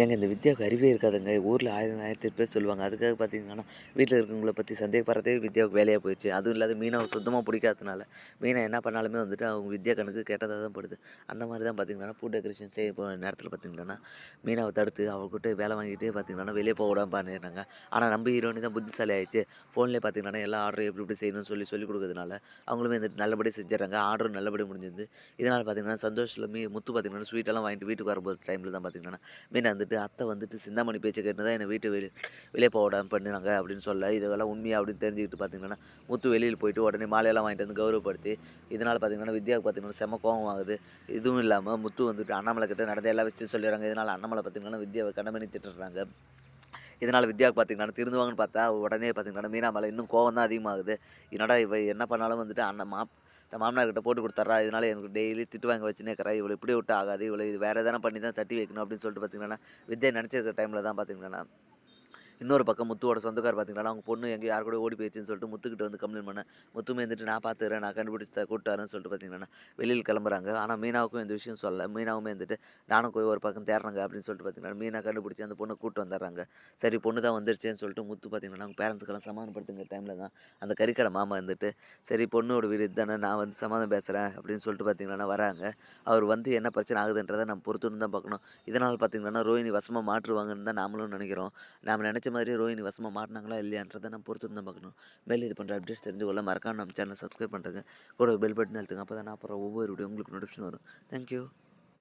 ஏங்க இந்த வித்யாவுக்கு அறிவே இருக்காதுங்க. ஊரில் ஆயிரம் ஆயிரத்தி பேர் சொல்லுவாங்க. அதுக்காக பார்த்தீங்கன்னா வீட்டில் இருக்கவங்கள பற்றி சந்தேகப்படுறதே வித்யாவுக்கு வேலையாக போயிடுச்சு. அதுவும் இல்லாத மீனாவை சுத்தமாக பிடிக்காததுனால. மீனை என்ன பண்ணாலுமே வந்துட்டு அவங்க வித்யா கணக்கு கெட்டதாக தான் படுது. அந்த மாதிரி தான் பார்த்தீங்கன்னா பூ டெக்கரேஷன் செய்ய போகிற நேரத்தில் பார்த்தீங்கன்னா மீனாவை தடுத்து அவர்கிட்ட வேலை வாங்கிட்டு பார்த்தீங்கன்னா வெளியே போக விடாம பண்ணிடுறாங்க ஆனால் நம்ம ஹீரோனி தான் புத்திசாலி ஆயிடுச்சு. ஃபோன்லேயே பார்த்தீங்கன்னா எல்லா ஆர்டரும் எப்படி எப்படி செய்யணும்னு சொல்லி சொல்லி கொடுக்கறதுனால அவங்களுமே வந்துட்டு நல்லபடியாக செஞ்சிடறாங்க. ஆர்டரும் நல்லபடியாக முடிஞ்சிருந்து இதனால் பார்த்தீங்கன்னா சந்தோஷத்தில் மீ முத்து பார்த்தீங்கன்னா ஸ்வீட்டெல்லாம் வாங்கிட்டு வீட்டுக்கு வரும்போது டைமில் தான் பார்த்தீங்கன்னா மீனா வந்துட்டு அத்தை வந்துட்டு சிந்தாமணி பேச்சை கேட்டு தான் என்னை வீட்டு வெளியே வெளியே போக விடாம பண்ணினாங்க அப்படின்னு சொல்ல இதெல்லாம் உண்மையாக அப்படின்னு தெரிஞ்சுக்கிட்டு பார்த்தீங்கன்னா முத்து வெளியில் போயிட்டு உடனே மாலையெல்லாம் வாங்கிட்டு வந்து கௌரவப்படுத்தி இதனால் பார்த்தீங்கன்னா வித்யாவுக்கு பார்த்தீங்கன்னா செம கோவம் ஆகுது. இதுவும் இல்லாமல் முத்து வந்துட்டு அண்ணாமலை கிட்ட நடந்த எல்லா விஷயத்தையும் சொல்லிடுறாங்க. இதனால் அண்ணாமலை பார்த்தீங்கன்னா வித்யாவை கண்டமணி திட்டுறாங்க. இதனால் வித்யாவுக்கு பார்த்தீங்கன்னா திருந்துவாங்கன்னு பார்த்தா உடனே பார்த்தீங்கன்னா மீனா மேலே இன்னும் கோவம் தான் அதிகமாகுது. என்னடா இவ என்ன பண்ணாலும் வந்துட்டு அண்ணன் மா தன் மாமனார் கிட்ட போட்டு கொடுத்துட்றா இதனால எனக்கு டெய்லி திட்டு வாங்க வச்சுனே இருக்கிறா இவளை இப்படி விட்டு ஆகாது இவளை இது வேறு எதனா பண்ணி தான் தட்டி வைக்கணும் அப்படின்னு சொல்லிட்டு பார்த்தீங்கன்னா வித்யா நினச்சிருக்க டைமில் தான் பார்த்தீங்கன்னா இன்னொரு பக்கம் முத்துவோட சொந்தக்கார் பார்த்தீங்கன்னா அவங்க பொண்ணு எங்கே யார் கூட ஓடி போயிடுச்சுன்னு சொல்லிட்டு முத்துக்கிட்ட வந்து கம்ப்ளைண்ட் பண்ணேன். முத்துமே இருந்துட்டு நான் பார்த்துறேன் நான் கண்டுபிடிச்சி கூட்டாருன்னு சொல்லிட்டு பார்த்தீங்கன்னா வெளியில் கிளம்புறாங்க. ஆனால் மீனாவுக்கும் இந்த விஷயம் சொல்ல மீனாவுமே வந்துட்டு நானும் போய் ஒரு பக்கம் தேடுறாங்க அப்படின்னு சொல்லிட்டு பார்த்தீங்கன்னா மீனா கண்டுபிடிச்சி அந்த பொண்ணை கூட்டு வந்துடுறாங்க. சரி பொண்ணு தான் வந்துருச்சேன்னு சொல்லிட்டு முத்து பார்த்தீங்கன்னா அவங்க பேரண்ட்ஸுக்கெல்லாம் சமாதானப்படுத்துங்க டைமில் தான் அந்த கறிக்கடை மாமா வந்துட்டு சரி பொண்ணோட வீடு தானே நான் வந்து சமாதானம் பேசுகிறேன் அப்படின்னு சொல்லிட்டு பார்த்தீங்கன்னா வராங்க. அவர் வந்து என்ன பிரச்சனை ஆகுதுன்றதை நம்ம பொறுத்துன்னு தான் பார்க்கணும் இதனால் பார்த்தீங்கன்னா ரோஹினி வசமாக மாற்றுவாங்கன்னு தான் நாமளும் நினைக்கிறோம். நாம் நினச்ச மாதிரி ரோஹினி வசமாக மாட்டினாங்களா இல்லையான்றதை நம்ம பொறுத்து தான் பார்க்கணும். மேலே இது பண்ணுற அப்டேட்ஸ் தெரிஞ்சு கொள்ள மறக்காம நம்ம சேனல் சப்ஸ்கிரைப் பண்ணுறது கூட பெல் பட்டன் அழுத்துங்க. அப்போ தான் நான் அப்புறம் ஒவ்வொரு வீடியோ உங்களுக்கு நோட்டிஃபிகேஷன் வரும். தேங்க்யூ